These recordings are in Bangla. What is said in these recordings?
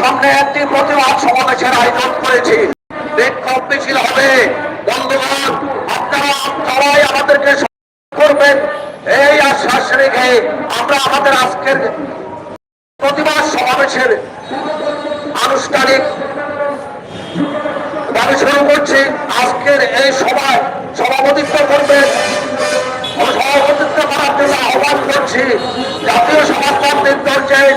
সামনে একটি প্রতিবাদ সমাবেশের আয়োজন করেছি। বিক্ষোভ মিছিল হবে। বন্ধুগণ, আপনারা সবাই আমাদেরকে করবেন। এই আশ্বাস রেখে আমরা আমাদের আজকের প্রতিবাদ সমাবেশের আনুষ্ঠানিক ভাবে শুরু করছি। আজকের এই সভায় সভাপতিত্ব করবেন সভাপতিত্ব করার জন্য আহ্বান করছি। জাতীয় সমাজতান্ত্রিক পর্যায়ের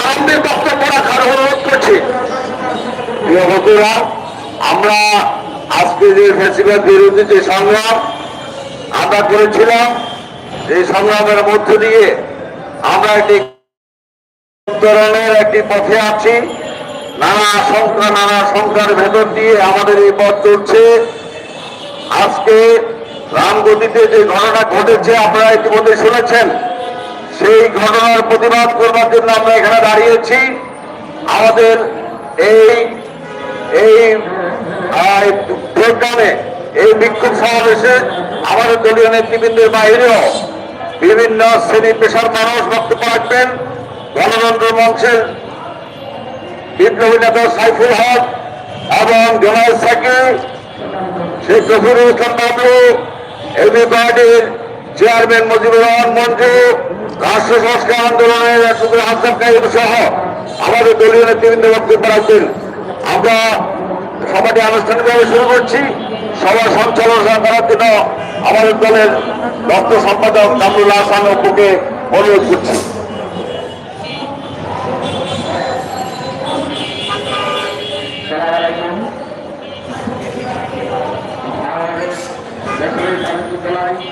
প্রারম্ভিক বক্তব্য রাখার অনুরোধ করছি। প্রিয় আমরা আজকে যে ফেসিবাদ বিরোধী যে সংগ্রাম, আমরা করেছিলাম, এই সংগ্রামের মধ্য দিয়ে আমরা একটি একটি পথে আছি। নানা আশঙ্কা, নানা শঙ্কার ভেতর দিয়ে আমাদের এই পথ চলছে। আজকে রামগতিতে যে ঘটনা ঘটেছে, আপনারা ইতিমধ্যে শুনেছেন। সেই ঘটনার প্রতিবাদ করবার জন্য আমরা এখানে দাঁড়িয়েছি আমাদের এই এই প্রোগ্রামে, এই বিক্ষোভ সমাবেশে আমাদের দলীয় নেতৃবৃন্দের বাইরেও বিভিন্ন শ্রেণি পেশার মানুষ বক্তব্য রাখবেন। গণতন্ত্র মঞ্চের বিপ্লবী নেতা সাইফুল হক এবং জনায় সাকি, শেখ গফিরুল ইসলাম বাবলু এবি পার্টির চেয়ারম্যান মুজিবুর রহমান মন্ত্রী রাষ্ট্র সংস্কার আন্দোলনের হাসান কাহিব সহ আমাদের দলীয় নেতৃবৃন্দ বক্তব্য রাখবেন আমরা সভাটি আনুষ্ঠানিকভাবে শুরু করছি। সভা সঞ্চালনা করার জন্য আমাদের দলের দপ্তর সম্পাদক কামরুল আহসান অপুকে অনুরোধ করছি।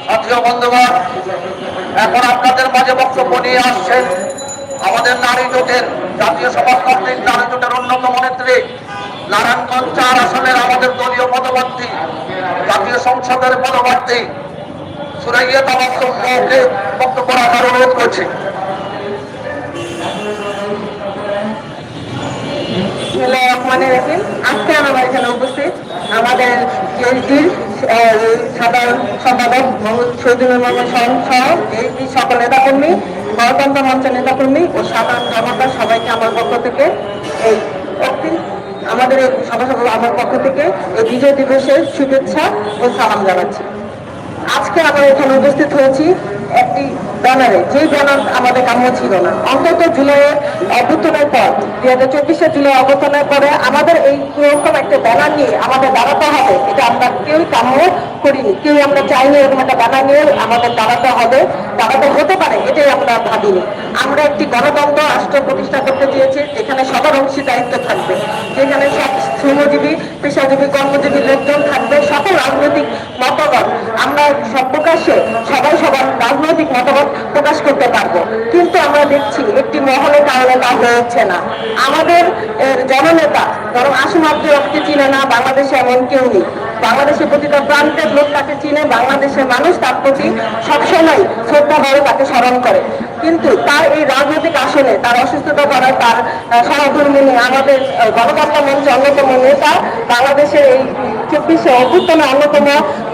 জাতীয় বন্ধুগণ, এখন আপনাদের মাঝে বক্তব্য নিয়ে আসছেন আমাদের নারী জোটের, জাতীয় সমাজতান্ত্রিক নারী জোটের অন্যতম নেত্রী, নারায়ণগঞ্জ চার আসনের আমাদের দলীয় পদপ্রার্থী, জাতীয় সংসদের পদপ্রার্থী, সুরাইয়া তামাকে বক্তব্য রাখার অনুরোধ করছি। আজকে আমার এখানে উপস্থিত আমাদের সম্পাদক মোহাম্মদ শহীদুল মোহাম্মদ স্বয়ং এই সকল নেতাকর্মী, গণতন্ত্র মঞ্চের নেতাকর্মী ও সাধারণ জনতা সবাইকে আমার পক্ষ থেকে এই অগ্রিম আমাদের সভা আমার পক্ষ থেকে এই বিজয় দিবসের শুভেচ্ছা ও সালাম জানাচ্ছি। আজকে আমরা এখানে উপস্থিত হয়েছি একটি ব্যানারে যে ব্যানার আমাদের কাম্য ছিল না। অন্তত জুলাইয়ের অভ্যুত্থানের পর দুই হাজার চব্বিশে জুলাই অভ্যুত্থানের পরে আমাদের এই এরকম একটা ব্যানার নিয়ে আমাদের দাঁড়াতে হবে, এটা আমরা কেউই কাম্য করিনি, কেউ আমরা চাইনি এরকম একটা ব্যানার নিয়ে আমাদের দাঁড়াতে হবে, দাঁড়াতে হতে পারে, এটাই আমরা ভাবিনি। আমরা একটি গণতন্ত্র রাষ্ট্র প্রতিষ্ঠা করতে চেয়েছি, যেখানে সবার অংশীদারিত্ব থাকবে, যেখানে সব শ্রমজীবী পেশাজীবী, কর্মজীবী লোকজন থাকবে, সকল রাজনৈতিক মতামত আমরা সব প্রকাশ্যে সবাই সবার হচ্ছে না। আমাদের জননেতা, ধরো আসুন আব্দুল রফকে চিনে না, বাংলাদেশে এমন কেউ নেই। বাংলাদেশের প্রতিটা প্রান্তের লোক তাকে চিনে, বাংলাদেশের মানুষ তার প্রতি সবসময় শ্রদ্ধা ভাবে তাকে স্মরণ করে। কিন্তু তার এই রাজনৈতিক আসনে তার অসুস্থতা করার তার সহধর্মিনী আমাদের গণতন্ত্র মঞ্চে অন্যতম নেতা বাংলাদেশের এই চব্বিশে অভ্যুত্থানে অন্যতম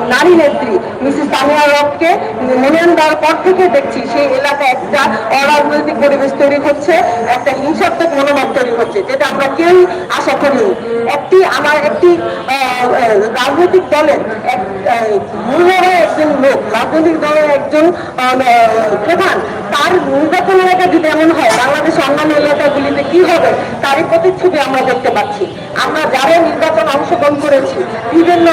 নারী নেত্রী মিসেস তামিয়া রককে মনোনয়ন দেওয়ার পর থেকে দেখছি সেই এলাকায় একটা অরাজনৈতিক পরিবেশ তৈরি হচ্ছে একটা হিংসাত্মক মনোভাব তৈরি হচ্ছে যেটা আমরা কেউই আশা করিনি। একটি আমার একটি রাজনৈতিক দলের এক আহ, মূল্যবান একজন লোক রাজনৈতিক দলের একজন প্রধান তার নির্বাচন এলাকা যদি এমন হয় বাংলাদেশের অন্যান্য এলাকাগুলিতে কি হবে তারই প্রতিচ্ছবি আমরা দেখতে পাচ্ছি। আমরা যারা নির্বাচন অংশগ্রহণ করেছি, বিভিন্ন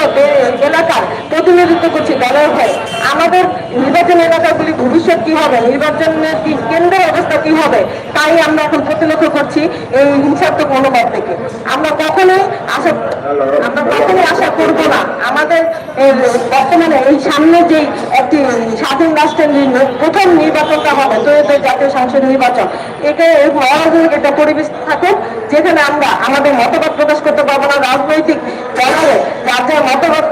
এলাকার প্রতিনিধিত্ব করছি, দলের হয়ে, আমাদের নির্বাচন এলাকাগুলি ভবিষ্যৎ কি হবে, নির্বাচনের কি কেন্দ্রের অবস্থা কি হবে, তাই আমরা এখন প্রতিলক্ষ্য করছি এই হিংসাত্মক মনোভাব থেকে। আমরা কখনোই আশা আমরা কখনোই আশা করব না। আমাদের বর্তমানে এই সামনে যে একটি স্বাধীন রাষ্ট্রের প্রথম নির্বাচনটা হবে ত্রয়োদশ জাতীয় সংসদ নির্বাচন। একে অরাজনৈতিক একটা পরিবেশ থাকুক, যেখানে আমরা আমাদের মতামত প্রকাশ করতে পারব না রাজনৈতিক দলের রাজ্যের যার মতামত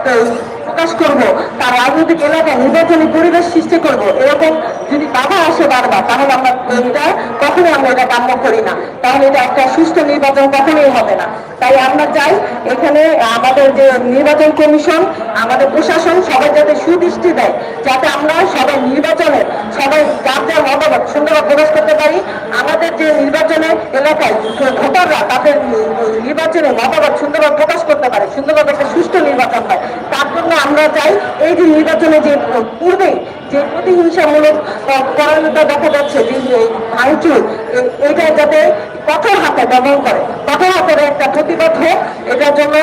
প্রকাশ করব, তার রাজনৈতিক এলাকায় নির্বাচনী পরিবেশ সৃষ্টি করব। এরকম যদি বাধা আসে বারবার, তাহলে আমরা এটা কখনোই আমরা এটা কাম্য করি না। তাহলে এটা একটা সুষ্ঠু নির্বাচন কখনোই হবে না। তাই আমরা চাই এখানে আমাদের যে নির্বাচন কমিশন, আমাদের প্রশাসন সবাই যাতে সুদৃষ্টি দেয়, যাতে আমরা সবাই নির্বাচনে সবাই যার যার মতামত সুন্দরভাবে প্রকাশ করতে পারি। আমাদের যে নির্বাচনের এলাকায় ভোটাররা তাদের নির্বাচনে মতামত সুন্দরভাবে প্রকাশ করতে পারে সুন্দরভাবে একটা সুষ্ঠু নির্বাচন হয় তার জন্য আমরা চাই এই যে নির্বাচনে যে পূর্বে যে প্রতিহিংসামূলক পরায়ণতা দেখা যাচ্ছে যে ভাঙচুর এটা যাতে কঠোর হাতে ব্যবহার করে। হাতের একটা প্রতিবাদ হোক, এটার জন্য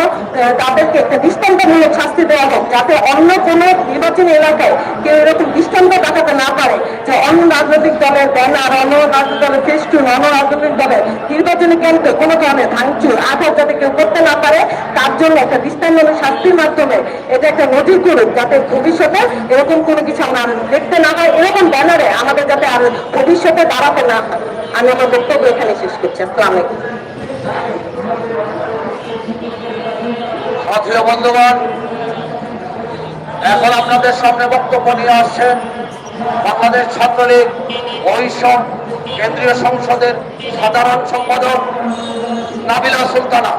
তাদেরকে একটা দৃষ্টান্তমূলক শাস্তি দেওয়া হোক, যাতে অন্য কোনো নির্বাচনী এলাকায় কেউ এরকম দৃষ্টান্ত দেখাতে না পারে যে অন্য রাজনৈতিক দলের ব্যানার, অন্য রাজনৈতিক দলের ফেস্টুন অন্য রাজনৈতিক দলের নির্বাচনী কেন্দ্রে কোনো ধরনের ভাঙচুর আঘাত যাতে কেউ করতে না পারে, তার জন্য একটা দৃষ্টান্তমূলক শাস্তির মাধ্যমে এটা একটা নজির করুক, যাতে ভবিষ্যতে এরকম কোনো কিছু আমরা দেখতে না হয় এরকম ব্যানারে আমাদের যাতে আর ভবিষ্যতে দাঁড়াতে না হয় আমি আমার বক্তব্য এখানে শেষ করছি। আসসালামু সাথীয় বন্ধুগণ, এখন আপনাদের সামনে বক্তব্য নিয়ে আসছেন বাংলাদেশ ছাত্রলীগ মহিষম কেন্দ্রীয় সংসদের সাধারণ সম্পাদক নাবিলা সুলতানা।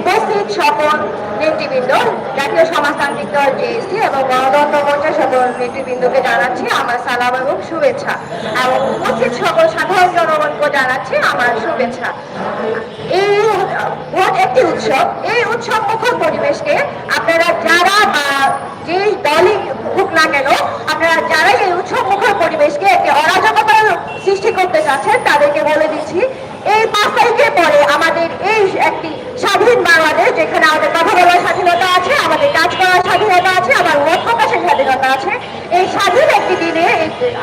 উপস্থিত সকল নেতৃবৃন্দ, জাতীয় সমাজতান্ত্রিক দল জেএসসি এবং গণতন্ত্র মোর্চা সকল নেতৃবৃন্দকে জানাচ্ছি আমার সালাম এবং শুভেচ্ছা এবং উপস্থিত সকল সাধারণ জনগণকে জানাচ্ছি আমার শুভেচ্ছা। এই ভোট একটি উৎসব, এই উৎসব মুখর পরিবেশকে আপনারা যারা বা যে দলই হোক না কেন, আপনারা যারাই এই উৎসব মুখর পরিবেশকে একটি অরাজকতার সৃষ্টি করতে চাচ্ছেন, তাদেরকে বলে দিচ্ছি, এই পাঁচ তারিখের পরে আমাদের এই একটি স্বাধীন বাংলাদেশ, যেখানে আমাদের কথা বলার স্বাধীনতা আছে, আমাদের কাজ করার স্বাধীনতা আছে, আমার মত প্রকাশের স্বাধীনতা আছে। এই স্বাধীন একটি দিনে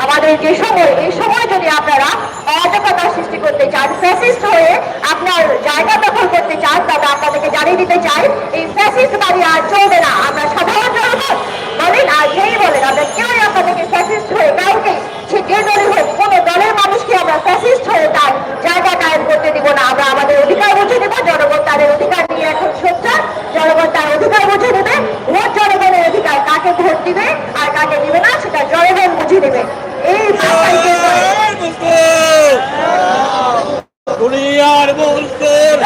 আমাদের যে সময়, এই সময় যদি আপনারা অরাজকতা সৃষ্টি করতে চান, ফ্যাসিস্ট হয়ে আপনার জায়গা দখল করতে চান, তবে আপনাদেরকে জানিয়ে দিতে চাই, এই ফ্যাসিস্ট বাড়ি আর চলবে না। আমরা সাধারণ জনগণ বলেন আর যেই বলেন আমরা কেউই আপনাদেরকে ফ্যাসিস্ট হয়ে কাউকে সে যে দলই হোক কোনো দলের মানুষকে আমরা ফ্যাসিস্ট হয়ে তার জায়গা কায়েম করতে দিব না আমরা আমাদের অধিকার বুঝে দেবো জনগণ তাদের অধিকার নিয়ে এখন সোচ্চার জনগণ তার অধিকার বুঝে দেবে ভোট জনগণের অধিকার কাকে ভোট দিবে আর কাকে দিবে না সেটা জনগণ বুঝে দেবে এই পাঁচ তারিখের পরে দুনিয়ার মজদুর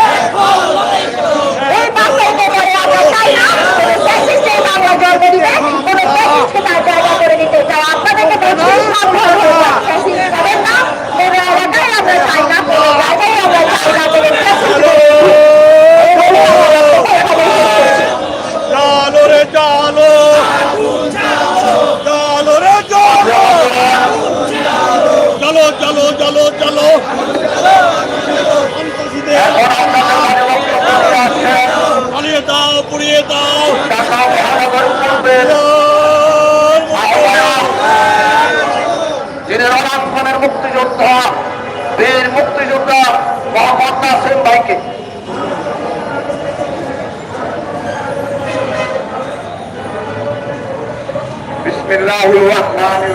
এই পাঁচ তারিখের পরে আমরা চাই না কোনো ফ্যাসিস্টের বাংলা জন্ম দিবে কোনো ফ্যাসিস্টকে তার জায়গা করে দিতে চাই আপনাদেরকে বলছি সাবধান হয়ে যান। ফ্যাসিস্ট হবেন না কোনো এলাকায় আমরা চাই না কোনো জায়গায় আমরা চাই না কোনো ফ্যাসিস্ট এই বলে আমার বক্তব্য এখানে শেষ করছি। চালো রে চালো চালো রে চালো চলো চলো চলো চলো। জ্বালিয়ে দাও, পুড়িয়ে দাও। মুক্তিযোদ্ধা বীর মুক্তিযোদ্ধা মোহাম্মদ নাসিম ভাইকে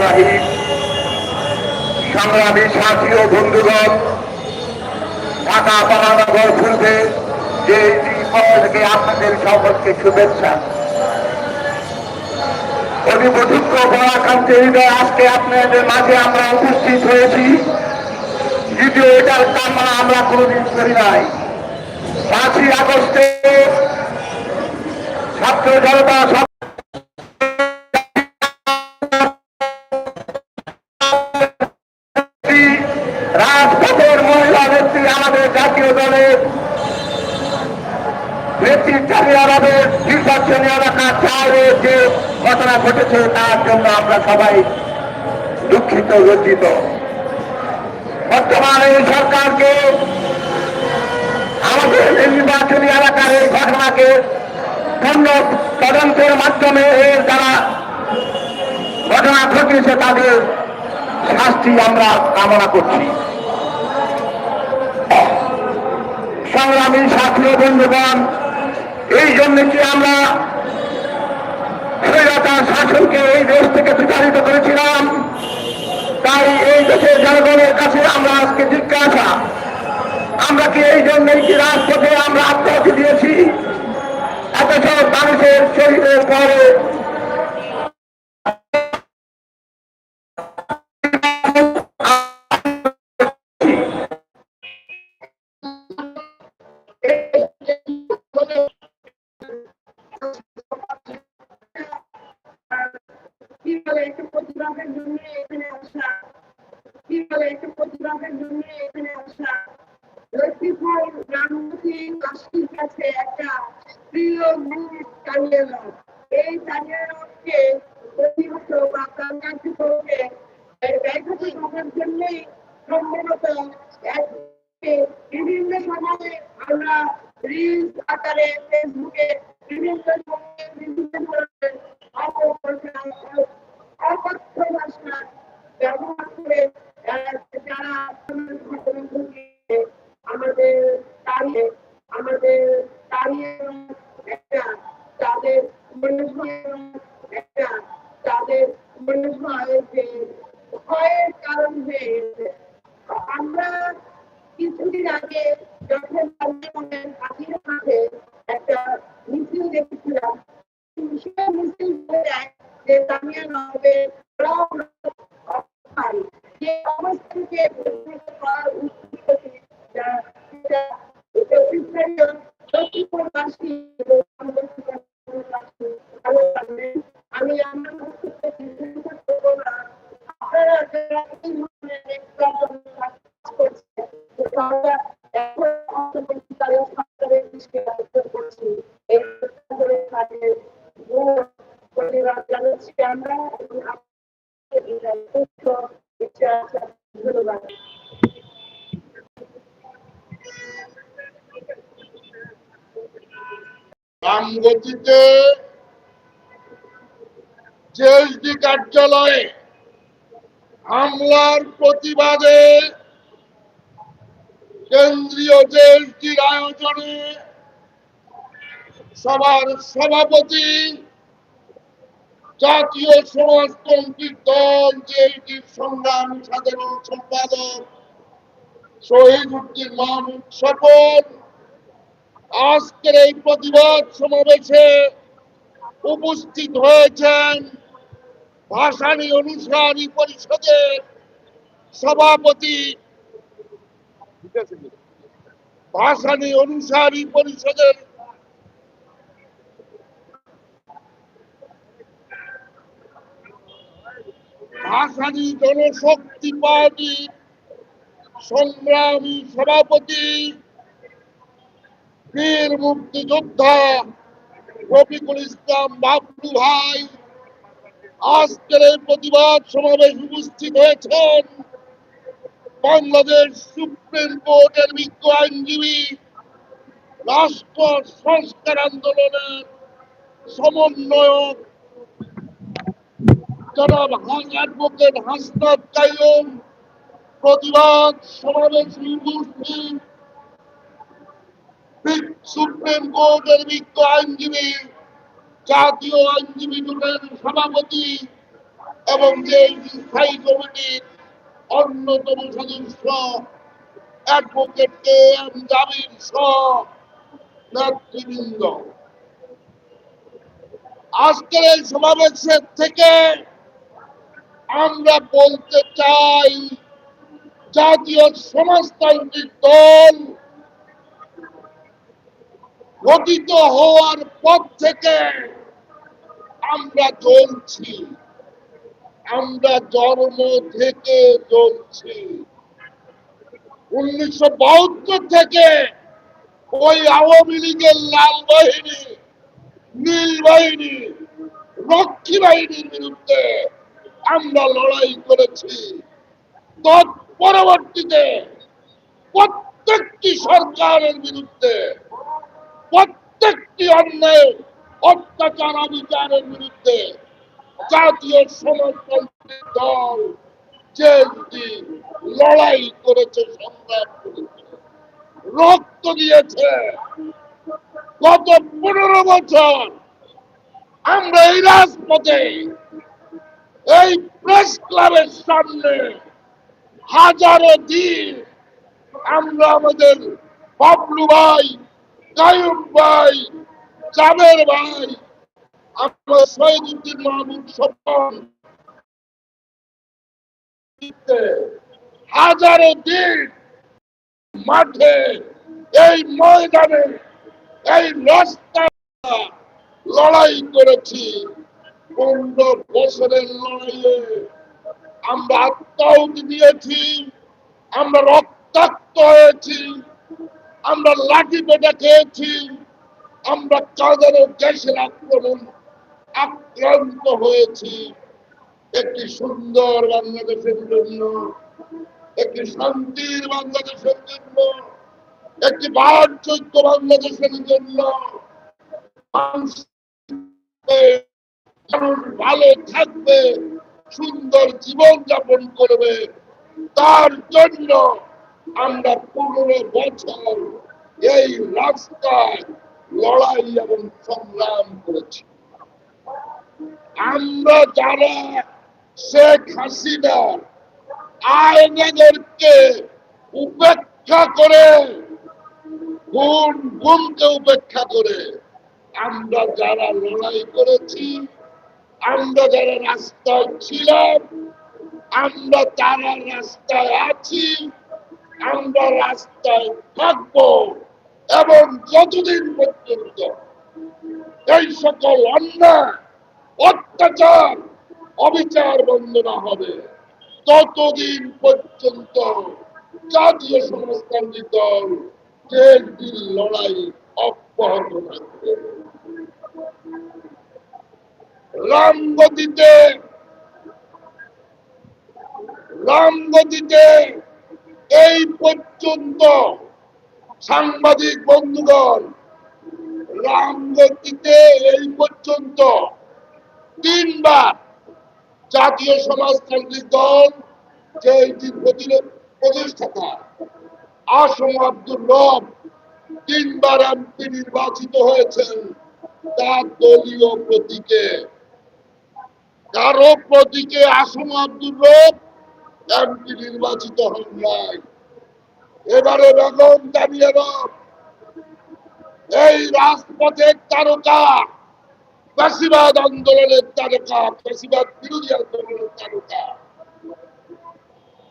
রহিম। সংগ্রামী সাথী ও বন্ধুগণ, ঢাকা মহানগর পূর্বে যে থেকে আপনাদের সকলকে শুভেচ্ছা। হৃদয়, আজকে আপনাদের মাঝে আমরা উপস্থিত হয়েছি। যদিও এটার কামনা আমরা কোনোদিন করি নাই। পাঁচই আগস্টে ছাত্র জনতা নির্বাচনী এলাকা চারে যে ঘটনা ঘটেছে, তার জন্য আমরা সবাই দুঃখিত, লজ্জিত। বর্তমানে এই সরকারকে, আমাদের নির্বাচনী এলাকার এই ঘটনাকে পূর্ণ তদন্তের মাধ্যমে এর যারা ঘটনা ঘটিয়েছে তাদের শাস্তি আমরা কামনা করছি। সংগ্রামী ছাত্র বন্ধুগণ এই জন্য কি আমরা স্বৈরাচার শাসনকে এই দেশ থেকে বিতাড়িত করেছিলাম? তাই এই দেশের জনগণের কাছে আমরা আজকে জিজ্ঞাসা। আমরা কি এই জন্যই কি রাষ্ট্রকে আমরা আত্মহত্যা দিয়েছি? অথচ মানুষের শরীরের পরে আমাদের তাড়িয়ে জানাচ্ছি আমরা। ধন্যবাদ রামগতিতে জেএসডি কার্যালয়ে হামলার প্রতিবাদে কেন্দ্রীয় জেএসডির আয়োজনে সবার সভাপতি জাতীয় সমাজতন্ত্রী দল জেএসডির সংগ্রামী সাধারণ সম্পাদক শহীদ উদ্দিন মাহমুদ আজকের এই প্রতিবাদ সমাবেশে উপস্থিত হয়েছেন ভাসানী অনুসারী পরিষদের সভাপতি ভাসানী অনুসারী পরিষদের ভাসানী জনশক্তি পার্টির সংগ্রামী সভাপতি, বীর মুক্তিযোদ্ধা রফিকুল ইসলাম বাবলু ভাই, আজকের এই প্রতিবাদ সমাবেশ উপস্থিত হয়েছেন বাংলাদেশ সুপ্রিম কোর্টের বিজ্ঞ আইনজীবী, রাষ্ট্র সংস্কার আন্দোলনের সমন্বয়ক জনাব অ্যাডভোকেট হাসনাত কাইম প্রতিবাদ সমাবেশে উপস্থিত সুপ্রিম কোর্টের বিজ্ঞ আইনজীবী, জাতীয় আইনজীবী জোটের সভাপতি এবং যে স্থায়ী কমিটির অন্যতম সদস্য অ্যাডভোকেট কে এম জামির সহ নেতৃবৃন্দ। আজকের এই সমাবেশের থেকে আমরা বলতে চাই, জাতীয় সমাজতান্ত্রিক দল গঠিত হওয়ার পর থেকে আমরা চলছি আমরা জন্ম থেকে চলছি উনিশশো বাহাত্তর থেকে ওই আওয়ামী লীগের লাল বাহিনী, নীল বাহিনী, রক্ষী বাহিনীর বিরুদ্ধে আমরা লড়াই করেছি। তৎপরবর্তীতে প্রত্যেকটি সরকারের বিরুদ্ধে, প্রত্যেকটি অন্যায়, অত্যাচার, অবিচারের বিরুদ্ধে জাতীয় সমাজতান্ত্রিক দল জেএসডি লড়াই করেছে সংগ্রাম করেছে, রক্ত দিয়েছে। গত পনেরো বছর আমরা এই রাজপথে এই প্রেস ক্লাবের সামনে হাজারো দিন আমরা আমাদের বাবলু ভাই কায়ুম ভাই, জাবের ভাই, আমরা শহীদুদ্দিন মাহমুদ স্বপন হাজারো দিন মাঠে এই ময়দানে, এই রাস্তা লড়াই করেছি। পনেরো বছরের লড়াইয়ে আমরা আত্মাহুতি দিয়েছি, আমরা রক্তাক্ত হয়েছি, আমরা লাঠি পেটা খেয়েছি, আমরা কাদের দেশের আক্রমণ আক্রান্ত হয়েছি। একটি সুন্দর বাংলাদেশের জন্য, একটি শান্তির বাংলাদেশের জন্য, একটি বাহযোগ্য বাংলাদেশের জন্য মানুষ ভালো থাকবে, সুন্দর জীবন যাপন করবে। তার জন্য আমরা পনেরো বছর এই রাস্তায় লড়াই এবং সংগ্রাম করেছি। আমরা যারা শেখ হাসিনা আইনদেরকে উপেক্ষা করে গুণ গুণকে উপেক্ষা করে, আমরা যারা লড়াই করেছি আমরা যারা রাস্তায় ছিলাম, আমরা তারা রাস্তায় আছি, আমরা রাস্তায় থাকব এবং যতদিন পর্যন্ত এই সকল অন্যায়, অত্যাচার, অবিচার বন্ধ না হবে, ততদিন পর্যন্ত জাতীয় সমাজতান্ত্রিক দল লড়াই অব্যাহত থাকবে। রামগতিতে রামগতিতে এই পর্যন্ত সাংবাদিক বন্ধুগণ রামগতিতে এই পর্যন্ত তিনবার জাতীয় সমাজতান্ত্রিক দল, যে প্রতিষ্ঠাতা আসম আব্দুল রব তিনবার এমপি নির্বাচিত হয়েছেন তার দলীয় প্রতীকে। কারও প্রতীকে আসম আব্দুল রব এমপি নির্বাচিত হন নাই। এবারে বেগম দাঁড়িয়ে রব এই রাজপথের তারকা ফাঁসিবাদ আন্দোলনের তারকা ফাঁসিবাদ বিরোধী আন্দোলনের তারকা।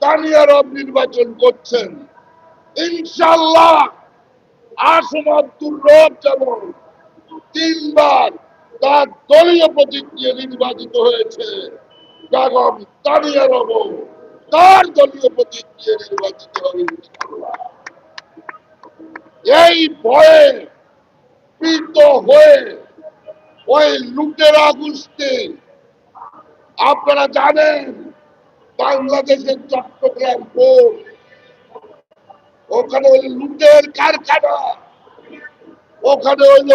দানিয়া রব নির্বাচন করছেন। ইনশাল্লাহ আসম আব্দুল রব যেমন তিনবার তার দলীয় প্রতীক দিয়ে নির্বাচিত হয়েছে। তার দলীয় নির্বাচিত হবে। এই ভয়ে হয়ে ওই লুটেরা গোষ্ঠী, আপনারা জানেন বাংলাদেশের চট্টগ্রাম পোর্ট ওখানে ওই লুটের কারখানা, ওখানে হইল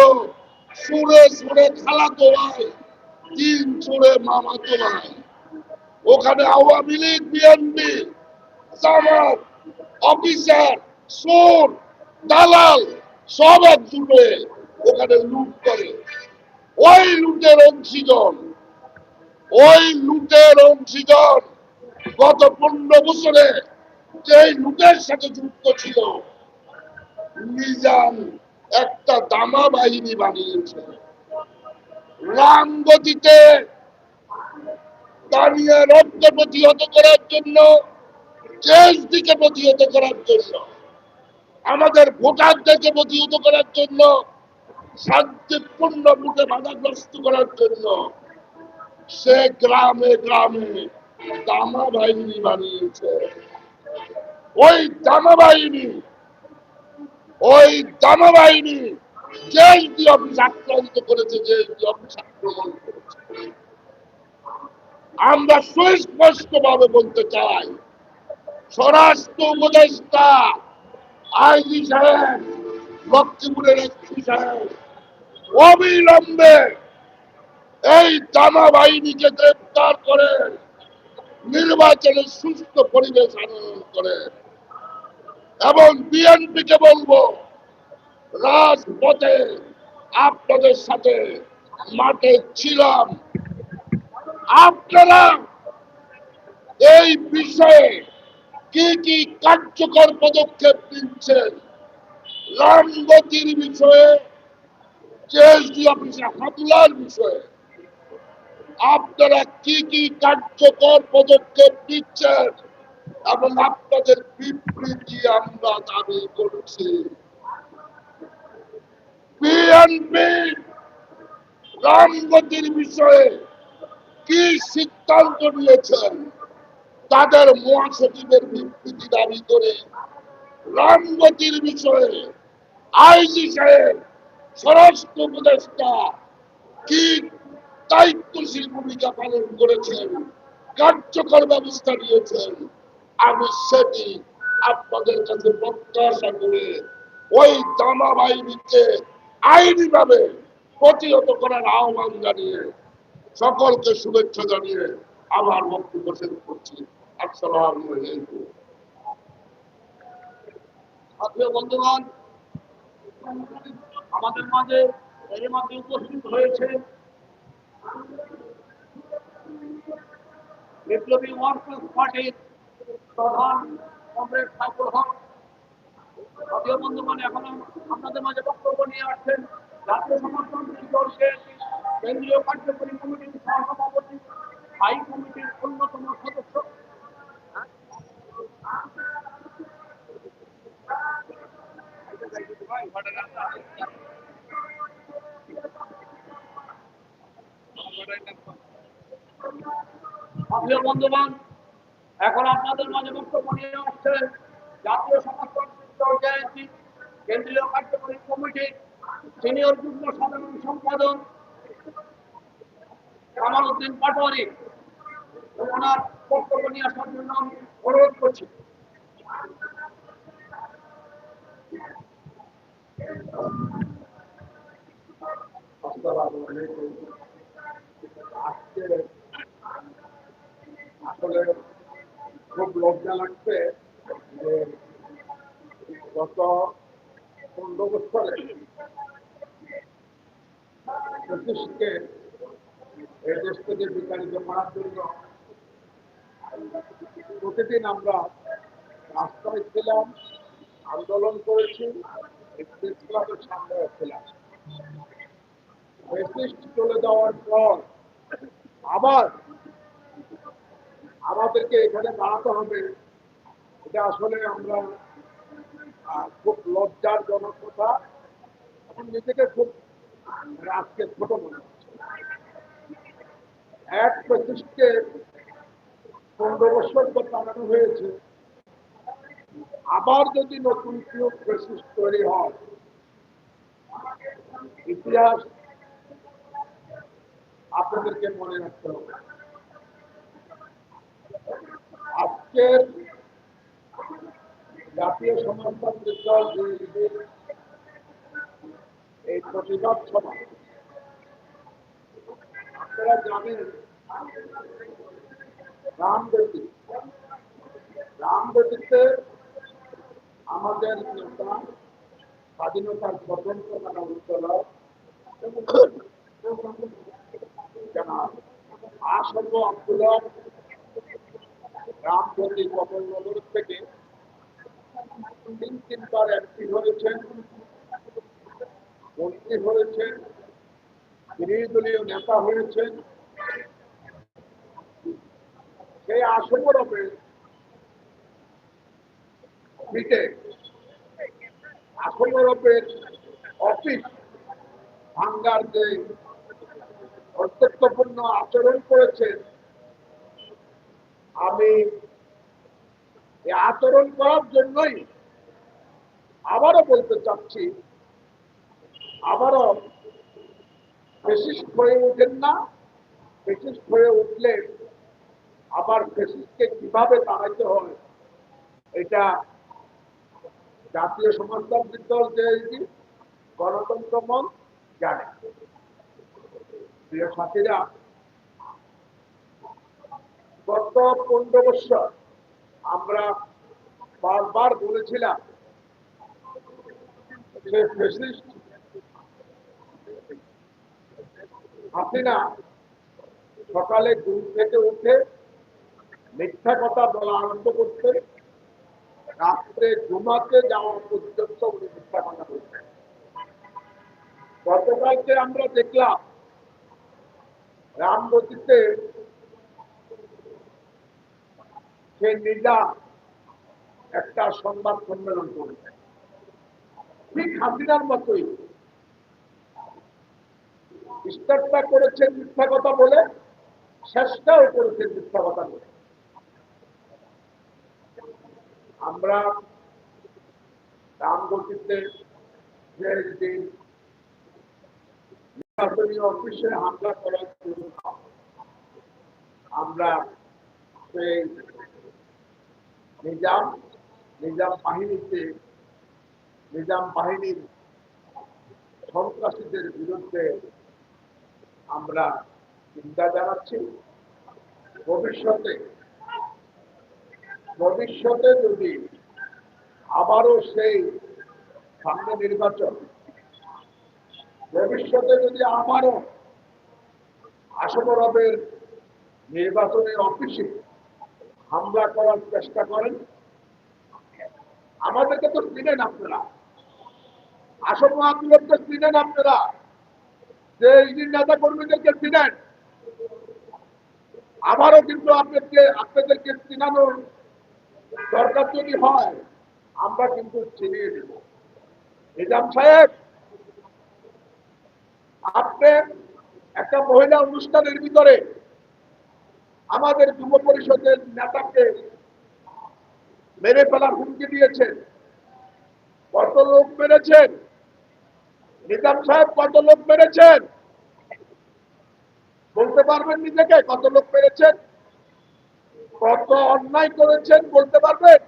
সুরে সুরে খালাতো ভাই তিন সুরে মামাতো ভাই ওখানে আওয়ামী লীগ, বিএনপি, জামাত, অফিসার সোর দালাল, সব একজুড়ে ওখানে লুট করে। ওই লুটের অংশীজন, ওই লুটের অংশীজন গত পনেরো বছরে যে লুটের সাথে যুক্ত ছিল, নিজাম একটা দামা বাহিনী বানিয়েছে। রামগতিতে দাঁড়িয়ে রক্ত প্রতিহত করার জন্য, দেশ দিকে প্রতিহত করার জন্য, আমাদের ভোটারদেরকে প্রতিহত করার জন্য, শান্তিপূর্ণ ভোটে বাধাগ্রস্ত করার জন্য সে গ্রামে গ্রামে দামা বাহিনী বানিয়েছে। ওই দামা বাহিনী ওই দামা বাহিনী জেএসডি অফিস আক্রান্ত করেছে জেএসডি অফিস আক্রমণ আমরা সুস্পষ্ট ভাবে বলতে চাই, স্বরাষ্ট্র উপদেষ্টা আইজি সাহেব, লক্ষ্মীপুরের এসপি সাহেব, অবিলম্বে এই দামা বাহিনীকে গ্রেপ্তার করে নির্বাচনের সুস্থ পরিবেশ আনয়ন করে এবং বিএনপিকে বলব, রাজপথে আপনাদের সাথে মাঠে ছিলাম। আপনারা এই বিষয়ে কি কি কার্যকর পদক্ষেপ নিচ্ছেন? রামগতির বিষয়ে, জিএসডি অফিসে হামলার বিষয়ে। আপনারা কি কি কার্যকর পদক্ষেপ নিচ্ছেন? এবং আপনাদের বিবৃতি আমরা দাবি করছি। বিএনপি রামগতির বিষয়ে কি সিদ্ধান্ত নিয়েছেন? তাদের মহাসচিবের বিবৃতি দাবি করে রামগতির বিষয়ে আইজি সাহেব, স্বরাষ্ট্র উপদেষ্টা কি দায়িত্বশীল ভূমিকা পালন করেছেন? কার্যকর ব্যবস্থা নিয়েছেন? আমি সেটি আপনাদের কাছে প্রত্যাশা করে। ওই দামা বাহিনীকে আইনি ভাবে প্রতিহত করার আহ্বান জানিয়ে, সকলকে শুভেচ্ছা জানিয়ে বক্তব্য করছি। আমাদের মাঝে এর মাঝে উপস্থিত হয়েছে বিপ্লবী ওয়ার্কার্স পার্টির প্রধান কমরেড সাইফুল হক প্রিয় বন্ধুগণ, এখন আপনাদের মাঝে বক্তব্য নিয়ে আসছেন জাতীয় সমাজতান্ত্রিক দলকে কেন্দ্রীয় কার্যকরী কমিটির সহসভাপতি, স্থায়ী কমিটির অন্যতম সদস্য। বন্ধুগণ এখন আপনাদের মাঝে বক্তব্য নিয়ে আসছেন জাতীয় সমাজতান্ত্রিক দল কেন্দ্রীয় কার্যকরী কমিটি, সিনিয়র যুগ্ম সাধারণ সম্পাদক কামাল উদ্দিন পাটোয়ারি। ওনার বক্তব্য নিয়ে আসার জন্য অনুরোধ করছি। আসলে খুব লজ্জা লাগছে যে গত পনেরো বছরে থেকে বিতাড়িত করার জন্য প্রতিদিন আমরা রাস্তায় ছিলাম, আন্দোলন করেছি প্রেস ক্লাবের সামনে ছিলাম। চলে যাওয়ার পর আবার আমাদেরকে এখানে দাঁড়াতে হবে। এটা আসলে আমরা খুব লজ্জার জনক কথা। এখন নিজেকে খুব আজকে ছোট মনে এক প্রতিষ্ঠে পনেরো বছর পর টানানো হয়েছে। আবার যদি নতুন কেউ প্রেসিস তৈরি হয়, ইতিহাস আপনাদেরকে মনে রাখতে হবে। আজকের জাতীয় সমাজতান্ত্রিক দল এই প্রতিবাদ সভা। আপনারা জানেন আমাদের নেতা স্বাধীনতার স্বতন্ত্রতা উজ্জ্বলা জানাব আসন্ন আব্দুল্লাহ রামগতি কমলনগর থেকে তিন তিনবার এমপি হয়েছেন মন্ত্রী হয়েছেন বিরোধী দলীয় নেতা হয়েছেন। সেই পিঠে আসবরবের অফিস ভাঙ্গার যে কর্তৃত্বপূর্ণ আচরণ করেছেন আমি আচরণ করার জন্যই আবারও বলতে চাচ্ছি, আবারও ফেসিস্ট হয়ে ওঠেন না, ফেসিস্ট হয়ে উঠলে আবার ফেসিস্টকে কীভাবে দাঁড়াইতে হয় এটা জাতীয় সমাজতান্ত্রিক দল জেএসডি গণতন্ত্র মন জানে। প্রিয় সাথীরা গত পনেরো বছর আমরা বারবার বলেছিলাম ফেসিস্ট হাসিনা সকালে ঘুম থেকে উঠে মিথ্যা কথা বলা আরম্ভ করতে রাত্রে ঘুমাতে যাওয়া পর্যন্ত উনি মিথ্যা কথা বলছেন। গতকালকে আমরা দেখলাম রামগতিতে সে নিজা একটা সংবাদ সম্মেলন করেছে। ঠিক হাসিনার মতোই। স্টার্টটা করেছেন মিথ্যা কথা বলে, শেষটাও করেছেন মিথ্যা কথা বলে। আমরা রামগতিতে দিন নির্বাচনী অফিসে হামলা করার জন্য আমরা সেই নিজাম নিজাম বাহিনীতে, নিজাম বাহিনীর সন্ত্রাসীদের বিরুদ্ধে আমরা চিন্তা জানাচ্ছি। ভবিষ্যতে ভবিষ্যতে যদি আবারও সেই সামনে নির্বাচন, ভবিষ্যতে যদি আবারও আসবরবের নির্বাচনের অফিসে হামলা করার চেষ্টা করেন। আমাদেরকে তো চিনেন আপনারা। আসল আন্দোলনকে চিনেন আপনারা। যে ইডির নেতা কর্মীদেরকে চিনেন। আবারও কিন্তু আপনাদেরকে আপনাদেরকে চিনানোর দরকার যদি হয়, আমরা কিন্তু চিনিয়ে দেব নিজাম সাহেব, আপনি একটা মহিলা অনুষ্ঠানের ভিতরে আমাদের যুব পরিষদের নেতাকে মেরে ফেলার হুমকি দিয়েছেন। কত লোক মেরেছেন? নিজাম সাহেব কত লোক মেরেছেন? বলতে পারবেন নিজেকে কত লোক মেরেছেন? কত অন্যায় করেছেন বলতে পারবেন?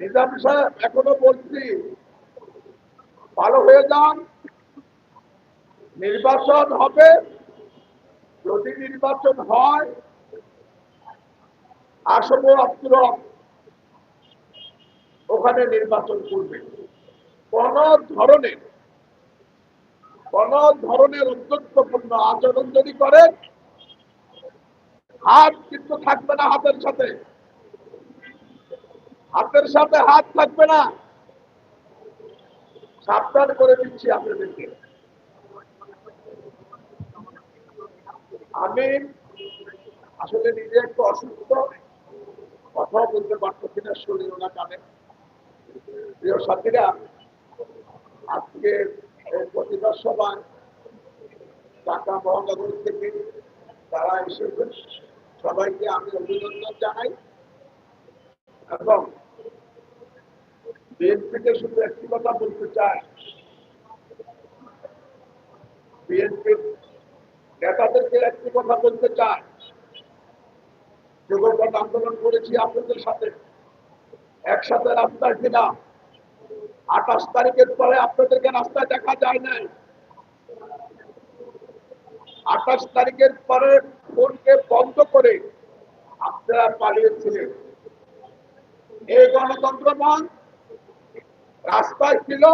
নিজাম সাহেব, এখনও বলছি, ভালো হয়ে যান। নির্বাচন হবে। যদি নির্বাচন হয় আসব রব ওখানে নির্বাচন করবে। কোন ধরনের কোন ধরনের উদ্যোক্তপূর্ণ আচরণ যদি করেন হাত কিন্তু থাকবে না হাতের সাথে। হাতের সাথে হাত থাকবে না। সাবধান করে দিচ্ছি আপনাদেরকে। আমি আসলে নিজে একটু অসুস্থ কথা বলতে পারতেছি না শরীর না কানে। প্রিয় সাথীরা, আজকে এই প্রতিবাদ সভায় ঢাকা মহানগর থেকে তারা এসেছেন, সবাইকে আমি অভিনন্দন জানাই এবং বিএনপিকে শুধু একটি কথা বলতে চাই। বিএনপির নেতাদেরকে একটি কথা বলতে চাই। যুগপথ আন্দোলন করেছি আপনাদের সাথে। একসাথে রাস্তায় ছিলাম আঠাশ তারিখের পরে আপনাদেরকে রাস্তায় দেখা যায় নাই। আঠাশ তারিখের পরে ফোনকে বন্ধ করে আপনারা পালিয়েছিলেন। এই গণতন্ত্র মঞ্চ রাস্তায় ছিল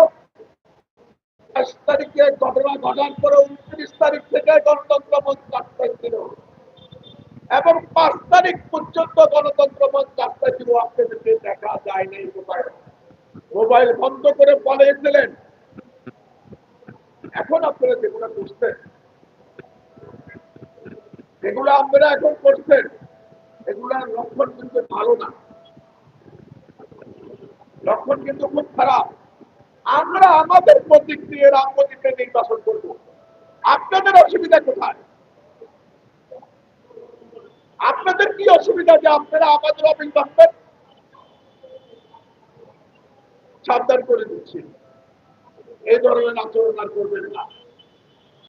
বাইশ তারিখে ঘটনা ঘটার পরে উনত্রিশ তারিখ থেকে গণতন্ত্র মঞ্চ রাস্তায় ছিল। এবং পাঁচ তারিখ পর্যন্ত গণতন্ত্র মঞ্চ রাস্তায় ছিল। আপনাদেরকে দেখা যায় নাই মোবাইল। মোবাইল বন্ধ করে পালিয়েছিলেন। এখন আপনারা যেগুলো করছেন, যেগুলো আপনারা এখন করছেন এগুলার লক্ষণ কিন্তু ভালো না। লক্ষণ কিন্তু খুব খারাপ। আমরা আমাদের প্রতীক দিয়ে রাম প্রতীকে নির্বাচন করব। আপনাদের অসুবিধা কোথায়? আপনাদের কি অসুবিধা যে আপনারা আমাদের অফিস ভাববেন সাবধান করে দিচ্ছি এই ধরনের আচরণ আর করবেন না।